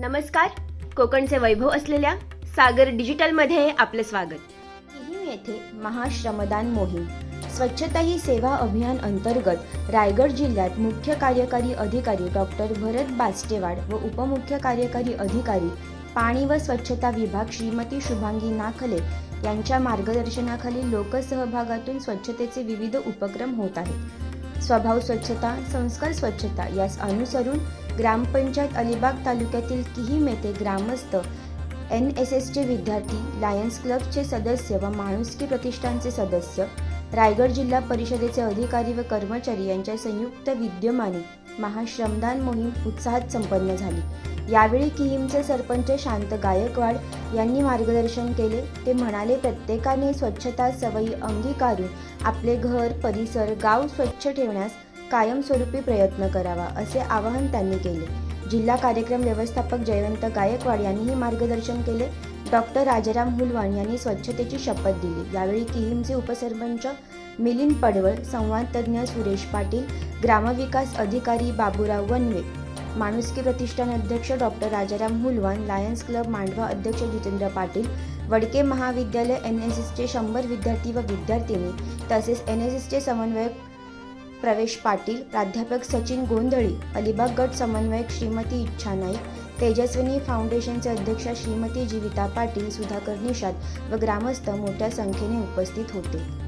नमस्कार. कोकणचे वैभव असलेल्या सागर डिजिटलमध्ये आपले स्वागत. किहीम येथे महाश्रमदान मोहीम. स्वच्छता ही सेवा अभियान अंतर्गत रायगड जिल्ह्यात मुख्य कार्यकारी अधिकारी डॉक्टर भरत बास्टेवाड व उपमुख्य कार्यकारी अधिकारी पाणी व स्वच्छता विभाग श्रीमती शुभांगी नाखले यांच्या मार्गदर्शनाखाली लोकसहभागातून स्वच्छतेचे विविध उपक्रम होत आहेत. स्वभाव स्वच्छता संस्कार स्वच्छता यास अनुसरून ग्रामपंचायत अलिबाग तालुक्यातील किहीम येथे ग्रामस्थ एन एस एसचे विद्यार्थी लायन्स क्लबचे सदस्य व माणुसकी प्रतिष्ठानचे सदस्य रायगड जिल्हा परिषदेचे अधिकारी व कर्मचारी यांच्या संयुक्त विद्यमाने महाश्रमदान मोहीम उत्साहात संपन्न झाली. यावेळी किहिमचे सरपंच शांत गायकवाड यांनी मार्गदर्शन केले. ते म्हणाले प्रत्येकाने स्वच्छता सवयी अंगीकारून आपले घर परिसर गाव स्वच्छ ठेवण्यास कायमस्वरूपी प्रयत्न करावा असे आवाहन त्यांनी केले. जिल्हा कार्यक्रम व्यवस्थापक जयवंत गायकवाड यांनीही मार्गदर्शन केले. डॉक्टर राजाराम हुलवाण यांनी स्वच्छतेची शपथ दिली. यावेळी किहिमचे उपसरपंच मिलिंद पडवळ संवादतज्ञ सुरेश पाटील ग्रामविकास अधिकारी बाबूराव वनवे माणुसकी प्रतिष्ठान अध्यक्ष doctor Rajaram Hulwan lions club Mandwa अध्यक्ष जितेंद्र पाटील वडके महाविद्यालय एन एस एसचे शंभर विद्यार्थी व विद्यार्थिनी तसेच एन एस एसचे समन्वयक प्रवेश पाटील प्राध्यापक सचिन गोंधळी अलिबाग गट समन्वयक श्रीमती इच्छा नाईक तेजस्विनी फाउंडेशनचे अध्यक्ष श्रीमती जीविता पाटील सुधाकर निषाद व ग्रामस्थ मोठ्या संख्येने उपस्थित होते.